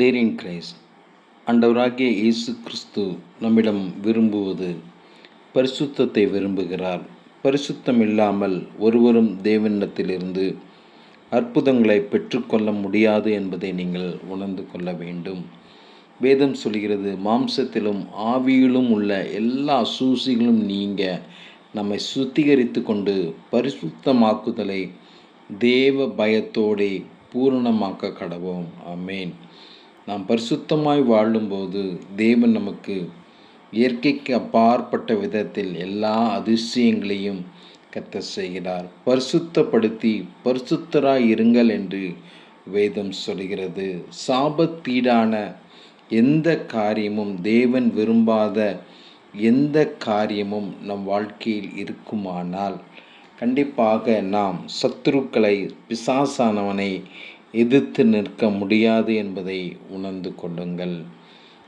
டேரின் Christ அண்டவராகிய இயேசு கிறிஸ்து நம்மிடம் விரும்புவது பரிசுத்தத்தை விரும்புகிறார். பரிசுத்தம் இல்லாமல் ஒருவரும் தேவனிடத்திலிருந்து அற்புதங்களை பெற்றுக்கொள்ள முடியாது என்பதை நீங்கள் உணர்ந்து கொள்ள வேண்டும். வேதம் சொல்கிறது மாம்சத்திலும் ஆவியிலும் உள்ள எல்லா சூசிகளும் நீங்க நம்மை சுத்திகரித்து கொண்டு பரிசுத்தமாக்குதலை தேவ பயத்தோடே பூரணமாக்க கடவோம். அமேன் நாம் பரிசுத்தமாய் வாழும்போது தேவன் நமக்கு இயற்கைக்கு அப்பாற்பட்ட விதத்தில் எல்லா அதிசயங்களையும் கத்த செய்கிறார். பரிசுத்தப்படுத்தி பரிசுத்தராய் இருங்கள் என்று வேதம் சொல்கிறது. சாபத்தீடான எந்த காரியமும் தேவன் விரும்பாத எந்த காரியமும் நம் வாழ்க்கையில் இருக்குமானால் கண்டிப்பாக நாம் சத்துருக்களை பிசாசானவனை எதிர்த்து நிற்க முடியாது என்பதை உணர்ந்து கொள்ளுங்கள்.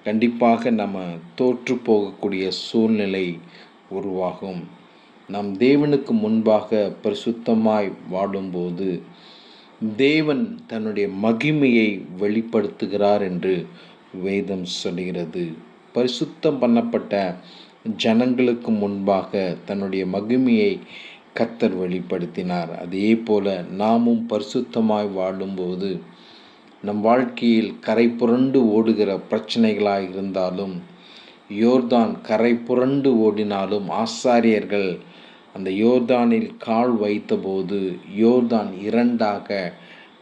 கண்டிப்பாக நம்ம தோற்று போகக்கூடிய சூழ்நிலை உருவாகும். நம் தேவனுக்கு முன்பாக பரிசுத்தமாய் வாடும்போது தேவன் தன்னுடைய மகிமையை வெளிப்படுத்துகிறார் என்று வேதம் சொல்கிறது பரிசுத்தம் பண்ணப்பட்ட ஜனங்களுக்கு முன்பாக தன்னுடைய மகிமையை கத்தர் வெளிப்படுத்தினார். அதே போல நாமும் பரிசுத்தமாய் வாழும்போது நம் வாழ்க்கையில் கரை புரண்டு ஓடுகிற பிரச்சனைகளாக இருந்தாலும் யோர்தான் கரை புரண்டு ஓடினாலும் ஆசாரியர்கள் அந்த யோர்தானில் கால் வைத்தபோது யோர்தான் இரண்டாக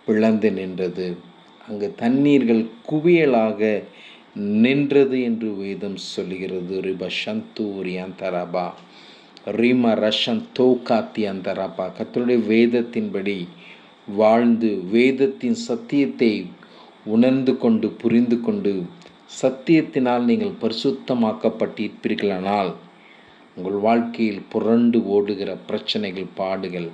பிளந்து நின்றது. அங்கு தண்ணீர்கள் குவியலாக நின்றது என்று வேதம் சொல்கிறது ரிப சந்தூரி தரபா. ரீம ரஷன் தோகாத்தி அந்தரபா கத்தருடைய வேதத்தின்படி வாழ்ந்து வேதத்தின் சத்தியத்தை உணர்ந்து கொண்டு புரிந்து கொண்டு சத்தியத்தினால் நீங்கள் பரிசுத்தமாக்கப்பட்டிருப்பீர்களானால் உங்கள் வாழ்க்கையில் புரண்டு ஓடுகிற பிரச்சனைகள் பாடுகள்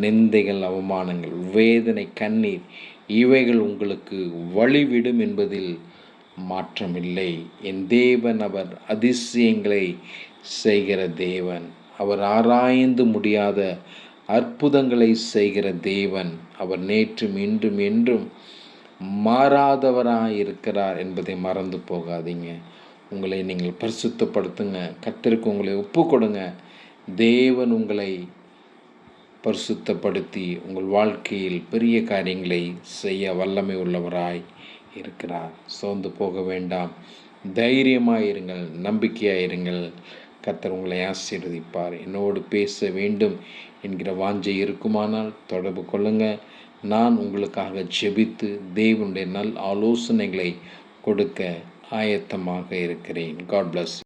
நிந்தைகள் அவமானங்கள் வேதனை கண்ணீர் இவைகள் உங்களுக்கு வழிவிடும் என்பதில் மாற்றமில்லை. என் தேவன் அவர் அதிசயங்களை செய்கிற தேவன். அவர் ஆராய்ந்து முடியாத அற்புதங்களை செய்கிற தேவன். அவர் நேற்றும் இன்றும் என்றும் மாறாதவராக இருக்கிறார் என்பதை மறந்து போகாதீங்க. உங்களை நீங்கள் பரிசுத்தப்படுத்துங்க. கத்திற்கு உங்களை ஒப்பு கொடுங்க தேவன் உங்களை பரிசுத்தப்படுத்தி உங்கள் வாழ்க்கையில் பெரிய காரியங்களை செய்ய வல்லமை உள்ளவராய் இருக்கிறார். சோர்ந்து போக வேண்டாம். தைரியமாக இருங்கள் நம்பிக்கையாக இருங்கள் கத்தர் உங்களை ஆசீர்வதிப்பார். என்னோடு பேச வேண்டும் என்கிற வாஞ்சை இருக்குமானால் தொடர்பு கொள்ளுங்கள் நான் உங்களுக்காக ஜெபித்து தேவனுடைய நல் ஆலோசனைகளை கொடுக்க ஆயத்தமாக இருக்கிறேன். God plus